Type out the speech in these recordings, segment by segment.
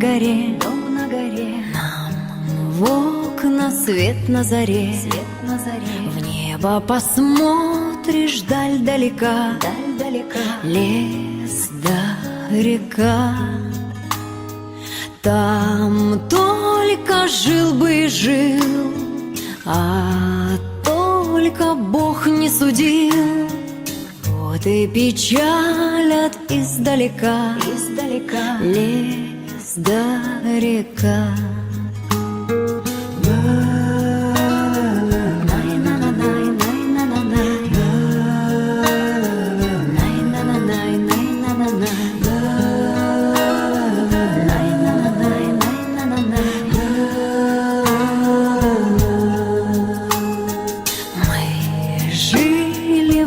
горе, дом на горе, нам в окна свет на заре. свет на заре, В небо посмотришь даль далека, даль далека, лес да река. Там только жил бы и жил, а только Бог не судил. Вот и печалят издалека. Издалека, лес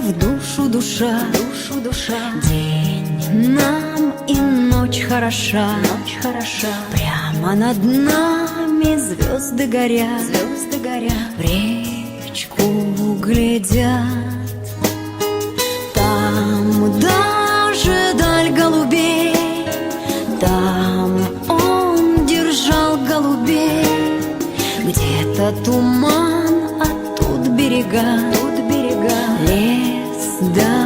в душу душа, душу душа, День нам и ночь хороша, ночь хороша, Прямо над нами звезды горят, звезды горят, в речку глядят. Там даже даль голубей, там он держал голубей. Где-то туман, а тут берега, тут берега, лес да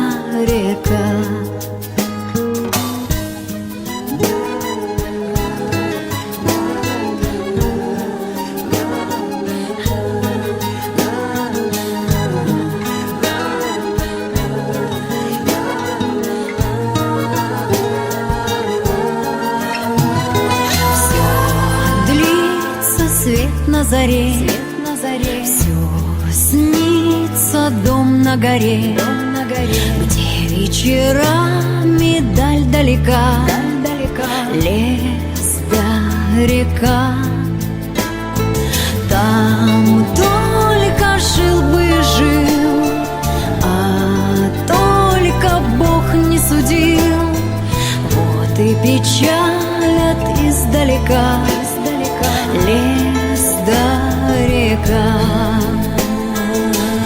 свет на заре, свет на заре, все снится дом на горе, дом на горе, где вечерами даль далека, даль далека, лес да река. Там только жил бы жил, а только Бог не судил. Вот и печалят издалека издалека, лес да река.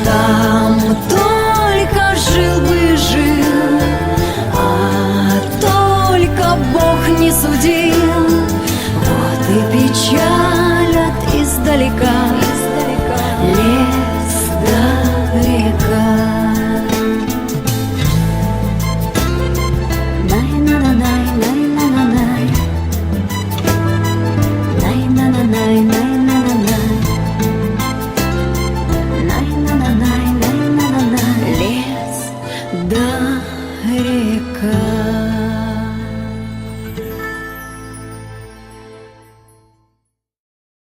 Там только жил бы жил, а только Бог не судил. Вот и печалят издалека издалека, лес